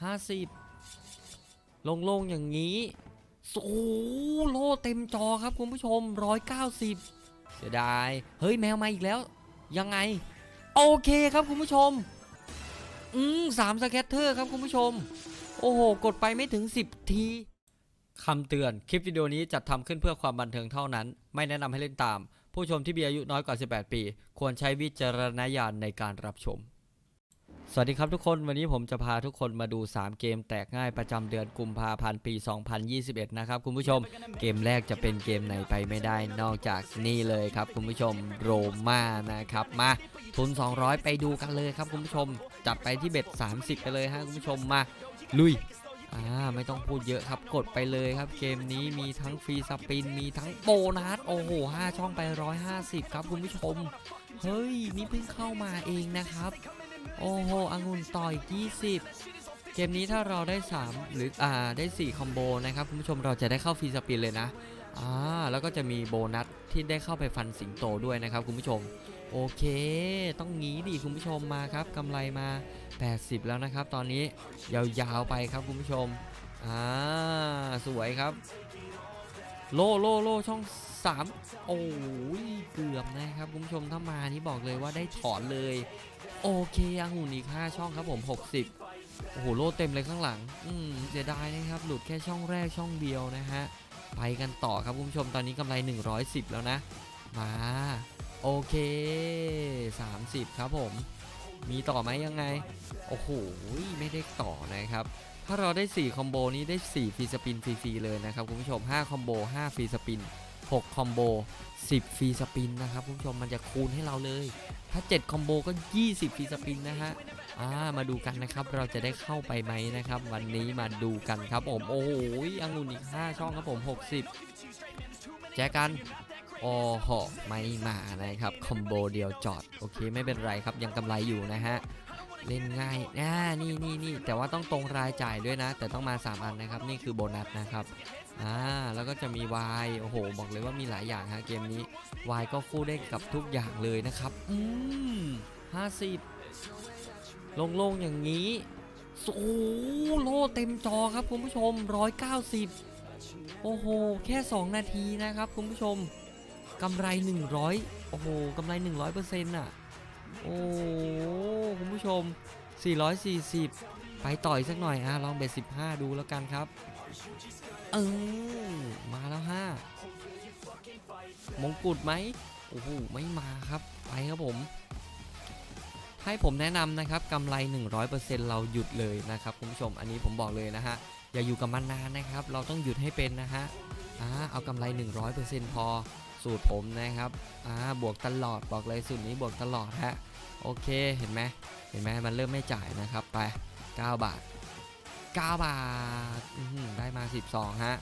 50โล่งๆอย่างนี้โอ้โลเต็มจอครับคุณผู้ชม 190 เสียดาย เฮ้ยแมวมาอีกแล้ว ยังไง โอเคครับคุณผู้ชม อืมสามสแกตเตอร์ครับคุณผู้ชม โอ้โห กดไปไม่ถึง 10 ทีคำเตือนคลิปวิดีโอนี้จัดทำขึ้นเพื่อความบันเทิงเท่านั้น ไม่แนะนำให้เล่นตาม ผู้ชมที่มีอายุน้อยกว่า 18 ปี ควรใช้วิจารณญาณในการรับชม สวัสดีครับทุกคนวันนี้ผมจะพาทุกคนมาดู 3 เกมแตกง่ายประจำเดือนกุมภาพันธ์ปี 2021 นะครับคุณผู้ชมเกมแรกจะเป็นเกมไหนไปไม่ได้นอกจากนี่เลยครับคุณผู้ชมโรม่านะครับมาทุน 200 ไปดูกันเลยครับคุณผู้ชม จัดไปที่เบ็ด 30 ไปเลยฮะคุณผู้ชมมาลุยอ่าไม่ต้องพูดเยอะครับกดไปเลยครับ เกมนี้มีทั้งฟรีสปินมีทั้งโบนัสโอ้โห5ช่องไป 150 ครับคุณผู้ชม เฮ้ยนี่เพิ่งเข้ามาเองนะครับ โอ้โหอังุนต่อย20 เกมนี้ถ้าเราได้ 3 หรืออ่าได้ 4 คอมโบนะครับ คุณผู้ชมเราจะได้เข้าฟรีสปินเลยนะอ่าแล้วก็จะมีโบนัสที่ได้เข้าไปฟันสิงโตด้วยนะครับคุณผู้ชม โอเค ต้องงี้ดิคุณผู้ชมมาครับกำไรมา 80 แล้วนะครับ ตอนนี้ยาวๆไปครับคุณผู้ชมอ่าสวยครับ โลโลโลช่อง 3 โอ้ยเกือบนะครับคุณผู้ชมถ้ามานี่บอกเลยว่าได้ถอนเลย โอเคอังุ่นอีก 5 ช่องครับผม 60 โอ้โหโลเต็มเลยข้างหลัง อืมเสียดายนะครับ หลุดแค่ช่องแรกช่องเดียวนะฮะ ไปกันต่อครับคุณผู้ชมตอนนี้กำไร 110 แล้วนะ มา โอเค 30 ครับผม มีต่อไหมยังไง โอ้โหไม่ได้ต่อนะครับถ้าเราได้ 4 คอมโบนี้ได้ 4 ฟรีสปินฟรีๆเลยนะครับ คุณผู้ชม 5 คอมโบ 5 ฟรีสปิน 6 คอมโบ 10 ฟรีสปินนะครับคุณผู้ชมมันจะคูณให้เราเลย ถ้า 7 คอมโบก็ 20 ฟรีสปินนะฮะอ่ามาดูกันนะครับเราจะได้เข้าไปไหมนะครับ วันนี้มาดูกันครับผม โอ้โหองุ่นอีก 5 ช่องครับผม 60 แจกันโอ้โหไม่มานะครับ คอมโบเดียวจอด โอเคไม่เป็นไรครับยังกำไรอยู่นะฮะเล่นง่ายอ่านี่นี่นี่แต่ว่าต้องตรงรายจ่ายด้วยนะ แต่ต้องมา 3 อันนะครับ นี่คือโบนัสนะครับ อ่าแล้วก็จะมี Y โอ้โห บอกเลยว่ามีหลายอย่างฮะเกมนี้ Y ก็คู่ได้กับทุกอย่างเลยนะครับอืมห้าสิบโล่งๆอย่างนี้โอ้โหโลเต็มจอครับคุณผู้ชม 190 โอ้โห แค่ 2 นาทีนะครับคุณผู้ชมกำไร 100 โอ้โหกำไร 100%อะ โอ้โหคุณผู้ชม 440 ไปต่อยสักหน่อยอะลองเบ็ด15 ดูแล้วกันครับ เออมาแล้วฮะมงกุฎไหมโอ้โหไม่มาครับไปครับผม ให้ผมแนะนำนะครับกำไร 100%เราหยุดเลยนะครับคุณผู้ชมอันนี้ผมบอกเลยนะฮะอย่าอยู่กับมันนานนะครับ เราต้องหยุดให้เป็นนะฮะอ่าเอากำไร 100%พอสูตรผมนะครับอ่าบวกตลอดบอกเลยสูตรนี้บวกตลอดฮะโอเคเห็นไหมเห็นไหมมันเริ่มไม่จ่ายนะครับไป 9 บาท 9 บาทได้มา 12 ฮะ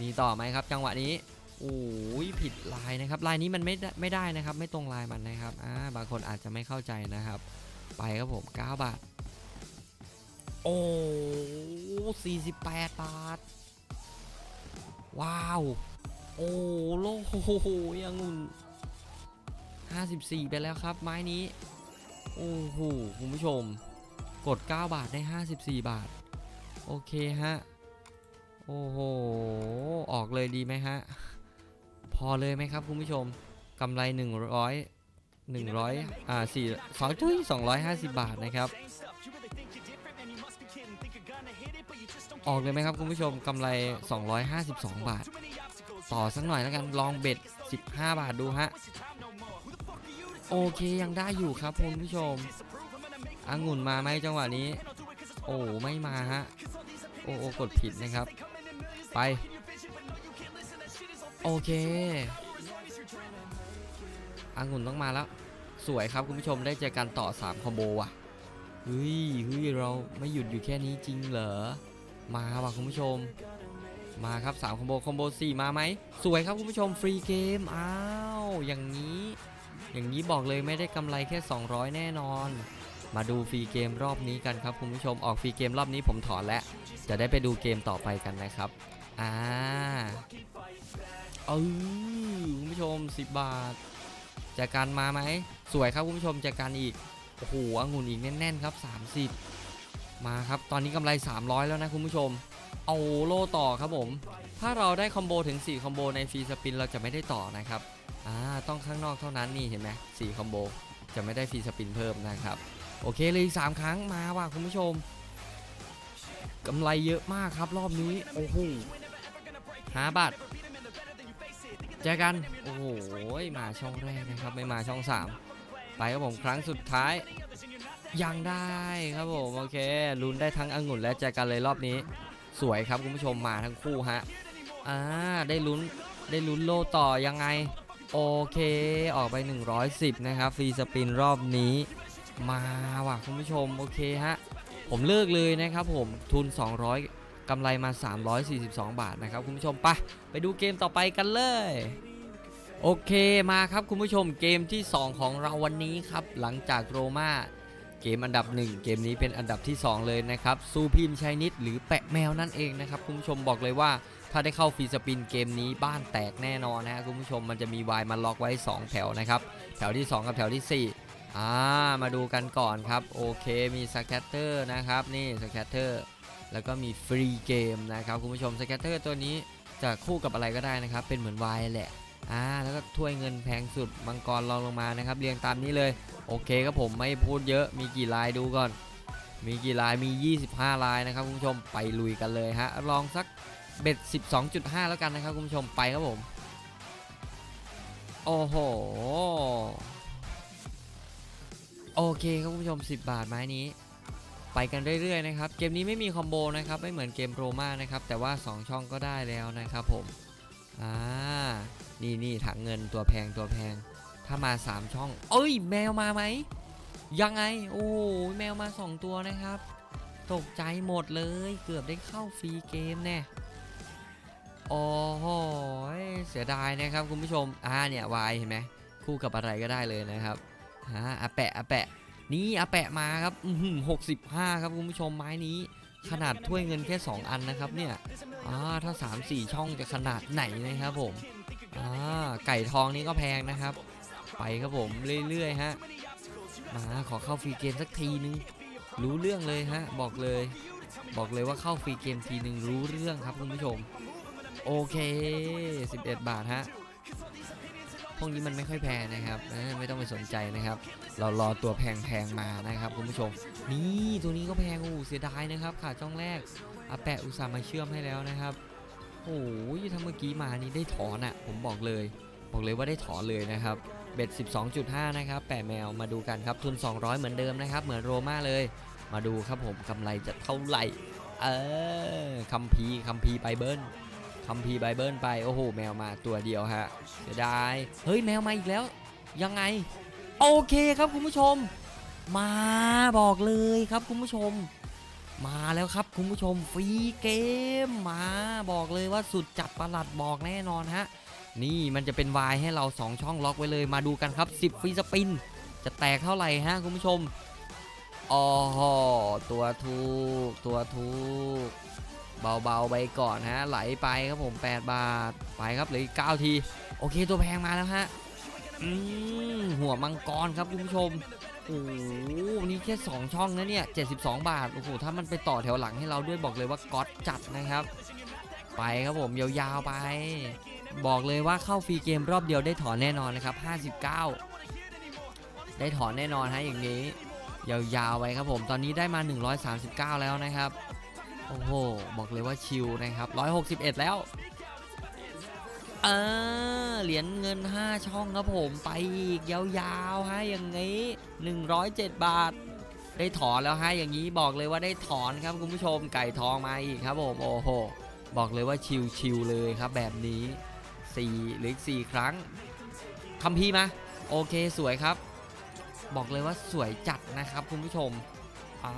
มีต่อไหมครับ จังหวะนี้โอ้ยผิดลายนะครับลายนี้มันไม่ได้ไม่ได้นะครับ ไม่ตรงลายมันนะครับอ่าบางคนอาจจะไม่เข้าใจนะครับ ไปครับผม 9 บาท โอ้48 บาท ว้าว โอ้โลโหยังงุ่น54 ไปแล้วครับ ไม้นี้ โอ้โหคุณผู้ชม กด 9 บาทได้ 54 บาท โอเคฮะ โอ้โห ออกเลยดีไหมฮะ พอเลยไหมครับคุณผู้ชมกำไร 100 100อ่า4 2ทุย250 บาทนะครับ ออกเลยไหมครับคุณผู้ชมกำไร 252 บาท ต่อสักหน่อยแล้วกันลองเบ็ด 15 บาทดูฮะ โอเคยังได้อยู่ครับคุณผู้ชมองุ่นมาไหมจังหวะนี้ โอ้ไม่มาฮะ อ้โอ้กดผิดนะครับ ไป โอเคอังุ่นต้องมาแล้ว สวยครับคุณผู้ชมได้เจอกันต่อ 3 คอมโบว่ะเฮ้ยเฮ้ยเราไม่หยุดอยู่แค่นี้จริงเหรอ มาว่ะคุณผู้ชม มาครับ3คอมโบคอมโบ4มาไหม สวยครับคุณผู้ชมฟรีเกม อ้าว อย่างนี้ อย่างนี้บอกเลยไม่ได้กำไรแค่ 200 แน่นอน มาดูฟรีเกมรอบนี้กันครับคุณผู้ชมออกฟรีเกมรอบนี้ผมถอนแล้ว จะได้ไปดูเกมต่อไปกันนะครับอ่าเออคุณผู้ชม 10 บาทแจกันมาไหมสวยครับคุณผู้ชมแจกันอีกโอ้โหองุ่นอีกแน่นๆครับ 30 มาครับตอนนี้กำไร 300 แล้วนะคุณผู้ชมเอาโลต่อครับผม ถ้าเราได้คอมโบถึง 4 คอมโบในฟรีสปินเราจะไม่ได้ต่อนะครับอ่าต้องข้างนอกเท่านั้นนี่เห็นไหม4คอมโบจะไม่ได้ฟรีสปินเพิ่มนะครับ โอเคเลยอีก3ครั้งมาว่ะคุณผู้ชมกำไรเยอะมากครับรอบนี้โอ้โหหาบัตรเจอกันโอ้โหมาช่องแรกนะครับไม่มาช่อง 3 ไปครับผมครั้งสุดท้าย ยังได้ครับผมโอเคลุ้นได้ทั้งองุ่นและแจกันเลยรอบนี้ สวยครับคุณผู้ชมมาทั้งคู่ฮะอ่าได้ลุ้นได้ลุ้นโลต่อยังไง โอเค ออกไป 110 นะครับ ฟรีสปินรอบนี้ มาว่ะคุณผู้ชมโอเคฮะผมเลิกเลยนะครับผมทุน 200กำไรมา 342 บาทนะครับคุณผู้ชมไปไปดูเกมต่อไปกันเลยโอเคมาครับคุณผู้ชมเกมที่ 2 ของเราวันนี้ครับหลังจากโรม่าเกมอันดับ 1 เกมนี้เป็นอันดับที่ 2 เลยนะครับซูพิมชัยนิดหรือแปะแมวนั่นเองนะครับคุณผู้ชมบอกเลยว่าถ้าได้เข้าฟรีสปินเกมนี้บ้านแตกแน่นอนนะฮะคุณผู้ชมมันจะมีวายมาล็อกไว้ 2 แถวนะครับแถวที่ 2 กับแถวที่ 4 อ่ามาดูกันก่อนครับ โอเคมีสแคตเตอร์นะครับ นี่สแคตเตอร์แล้วก็มีฟรีเกมนะครับ คุณผู้ชมสแคตเตอร์ตัวนี้จะคู่กับอะไรก็ได้นะครับ เป็นเหมือนวายแหละอ่าแล้วก็ถ้วยเงินแพงสุดมังกรรองลงมานะครับ เรียงตามนี้เลย โอเคครับผมไม่พูดเยอะมีกี่ลายดูก่อน มีกี่ลายมี 25 ลายนะครับคุณผู้ชมไปลุยกันเลยฮะลองสักเบ็ด 12.5 แล้วกันนะครับคุณผู้ชมไปครับผม โอ้โห โอเคครับคุณผู้ชม 10 บาทไม้นี้ ไปกันเรื่อยๆนะครับเกมนี้ไม่มีคอมโบนะครับไม่เหมือนเกมโรมานะครับแต่ว่า 2 ช่องก็ได้แล้วนะครับผมอ่านี่นี่ถังเงินตัวแพงตัวแพง ถ้ามา 3 ช่อง เอ้ย แมวมาไหมยังไง โอ้แมวมา 2 ตัวนะครับ ตกใจหมดเลยเกือบได้เข้าฟรีเกมแน่โอ้โหเสียดายนะครับคุณผู้ชมอ่าเนี่ยวายเห็นไหมคู่กับอะไรก็ได้เลยนะครับ ฮะอาแปะอาแปะ นี่อาแปะมาครับอืหกสิบห้าครับคุณผู้ชมไม้นี้ ขนาดถ้วยเงินแค่ 2 อันนะครับเนี่ยอ่าถ้า 3 4 ช่องจะขนาดไหนนะครับผมอ่าไก่ทองนี่ก็แพงนะครับ ไปครับผมเรื่อยๆฮะมาขอเข้าฟรีเกมสักทีนึง รู้เรื่องเลยฮะ บอกเลย บอกเลยว่าเข้าฟรีเกมทีนึงรู้เรื่องครับคุณผู้ชม โอเค 11 บาทฮะ พวกนี้มันไม่ค่อยแพงนะครับไม่ต้องไปสนใจนะครับ เรารอตัวแพงๆมานะครับคุณผู้ชม นี่ตัวนี้ก็แพงโอ้เสียดายนะครับขาดช่องแรกอาแปะอุตส่าห์มาเชื่อมให้แล้วนะครับโอ้ยถ้าเมื่อกี้มานี่ได้ถอนอะ่ะ ผมบอกเลย บอกเลยว่าได้ถอนเลยนะครับเบ็ด 12.5 นะครับแปะแมวมาดูกันครับทุน 200 เหมือนเดิมนะครับ เหมือนโรม่าเลย มาดูครับผมกำไรจะเท่าไหร่ เออคัมพีคัมพีไบเบิ้ล คัมพีร์ไบเบิลไป โอ้โห แมวมาตัวเดียวฮะเสียดาย เฮ้ย แมวมาอีกแล้ว ยังไง โอเคครับคุณผู้ชม มาบอกเลยครับคุณผู้ชม มาแล้วครับคุณผู้ชมฟรีเกมมาบอกเลยว่าสุดจัดประหลัดบอกแน่นอนฮะ นี่มันจะเป็นวายให้เรา 2 ช่องล็อกไว้เลยมาดูกันครับ 10ฟรีสปิน จะแตกเท่าไหร่ฮะคุณผู้ชมอ๋อตัวทูกตัวทูก เบาๆไปก่อนฮะไหลไปครับผม 8 บาทไปครับเหลืออีก9ที โอเคตัวแพงมาแล้วฮะอืมหัวมังกรครับคุณผู้ชมโอ้โหนี่แค่ 2 ช่องนะเนี่ย 72 บาท โอ้โห ถ้ามันไปต่อแถวหลังให้เราด้วยบอกเลยว่าก๊อตจัดนะครับ ไปครับผม ยาวๆไป บอกเลยว่าเข้าฟรีเกมรอบเดียวได้ถอนแน่นอนนะครับ 59 ได้ถอนแน่นอนฮะอย่างนี้ ยาวๆไปครับผม ตอนนี้ได้มา 139 แล้วนะครับ โอ้โห บอกเลยว่าชิลนะครับ 161 แล้ว เออ เหรียญเงิน 5 ช่องครับผมไปอีกยาวๆฮะอย่างนี้ 107 บาท ได้ถอนแล้วฮะอย่างนี้บอกเลยว่าได้ถอนครับคุณผู้ชมไก่ทองมาอีกครับผม โอ้โห บอกเลยว่าชิลๆเลยครับแบบนี้ 4 หรืออีก4ครั้งคัมพีมา โอเคสวยครับ บอกเลยว่าสวยจัดนะครับคุณผู้ชม อ่า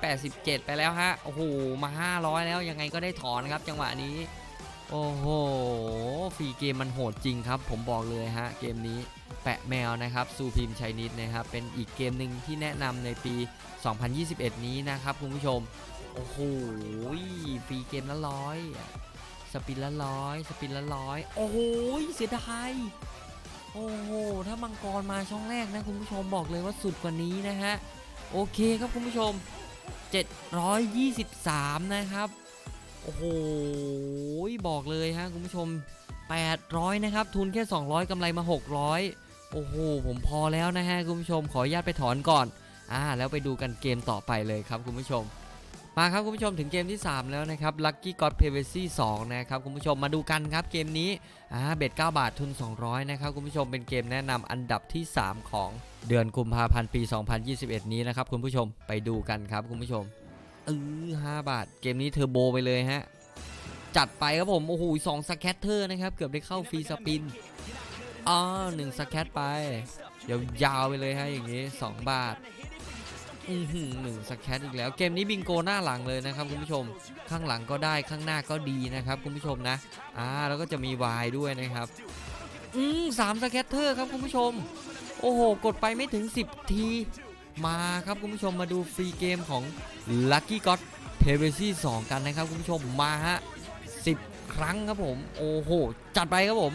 187 ไปแล้วฮะ โอ้โห มา 500 แล้วยังไงก็ได้ถอนครับจังหวะนี้ โอ้โหฟรีเกมมันโหดจริงครับ ผมบอกเลยฮะ เกมนี้แปะแมวนะครับซูพิมชัยนิดนะครับ เป็นอีกเกมหนึ่งที่แนะนำในปี 2021 นี้นะครับคุณผู้ชม โอ้โหฟรีเกมละร้อยสปินละร้อยสปินละร้อยโอ้โหเสียดายโอ้โห ถ้ามังกรมาช่องแรกนะคุณผู้ชมบอกเลยว่าสุดกว่านี้นะฮะ โอเคครับคุณผู้ชม 723 นะครับ โอ้โห บอกเลยฮะคุณผู้ชม 800 นะครับ ทุนแค่ 200 กำไรมา 600 โอ้โห ผมพอแล้วนะฮะคุณผู้ชม ขออนุญาตไปถอนก่อน อ่า แล้วไปดูกันเกมต่อไปเลยครับคุณผู้ชม มาครับคุณผู้ชมถึงเกมที่ 3 แล้วนะครับ Lucky God p r i v a c y 2 นะครับคุณผู้ชมมาดูกันครับเกมนี้อ่าเบ็ด9บาททุน 200 นะครับคุณผู้ชมเป็นเกมแนะนำอันดับที่ 3 ของเดือนกุมภาพันธ์ปี 2021 นี้นะครับคุณผู้ชมไปดูกันครับคุณผู้ชมเออ5บาท เกมนี้เทอร์โบไปเลยฮะ จัดไปครับผม โอ้โหสองสแคตเตอร์นะครับ เกือบได้เข้าฟรีสปินอ๋อหนึ่งสแคตไปยาวๆไปเลยฮะอย่างนี้ 2 บาท อือหือหนึ่งสแคตอีกแล้ว เกมนี้บิงโกหน้าหลังเลยนะครับคุณผู้ชม ข้างหลังก็ได้ข้างหน้าก็ดีนะครับคุณผู้ชมนะ อ่าแล้วก็จะมีวายด้วยนะครับ อืมสามสแคตเตอร์ครับคุณผู้ชม โอ้โห กดไปไม่ถึง 10 ที มาครับคุณผู้ชมมาดูฟรีเกมของ Lucky God p a r i s y 2 กันนะครับคุณผู้ชม มาฮะ10 ครั้งครับผม โอ้โห จัดไปครับผม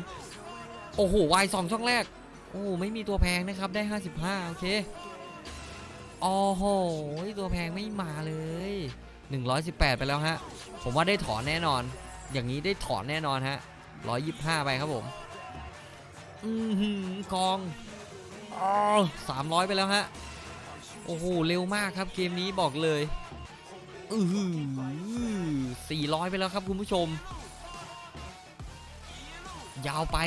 โอ้โหวายสองช่องแรก โอ้ไม่มีตัวแพงนะครับได้ 55 โอเค โอ้โหตัวแพงไม่มาเลย 118 ไปแล้วฮะ ผมว่าได้ถอนแน่นอน อย่างนี้ได้ถอนแน่นอนฮะ 125 ไปครับผม อือหือกองอ๋อ300 ไปแล้วฮะ โอ้โห เร็วมากครับเกมนี้บอกเลย อือหือ400 ไปแล้วครับคุณผู้ชม ยาวไป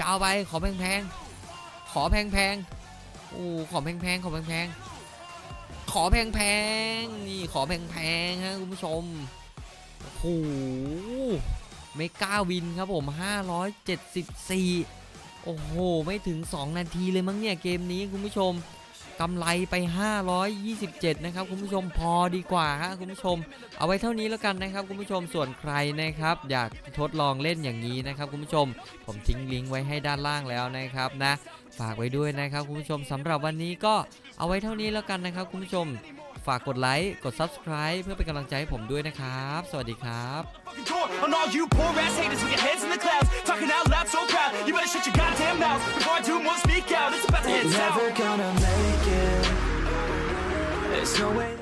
ยาวไปขอแพงๆ ขอแพงๆ โอ้ขอแพงๆขอแพงๆขอแพงๆนี่ขอแพงๆฮะคุณผู้ชมโอ้โหเมกาวินครับผม 574 โอ้โห ไม่ถึง 2 นาทีเลยมั้งเนี่ย เกมนี้คุณผู้ชม กำไรไป 527 นะครับคุณผู้ชมพอดีกว่าฮะคุณผู้ชม เอาไว้เท่านี้แล้วกันนะครับคุณผู้ชมส่วนใครนะครับ อยากทดลองเล่นอย่างนี้นะครับคุณผู้ชม ผมทิ้งลิงก์ไว้ให้ด้านล่างแล้วนะครับนะ ฝากไว้ด้วยนะครับคุณผู้ชมสำหรับวันนี้ก็เอาไว้เท่านี้แล้วกันนะครับคุณผู้ชม ฝากกดไลค์ กด Subscribe เพื่อเป็นกำลังใจให้ผมด้วยนะครับ สวัสดีครับ On all you poor ass haters with your heads in the clouds, talking out loud so proud. You better shut your goddamn mouth before I do more speak out. It's about to head south. Never gonna make it. There's no way.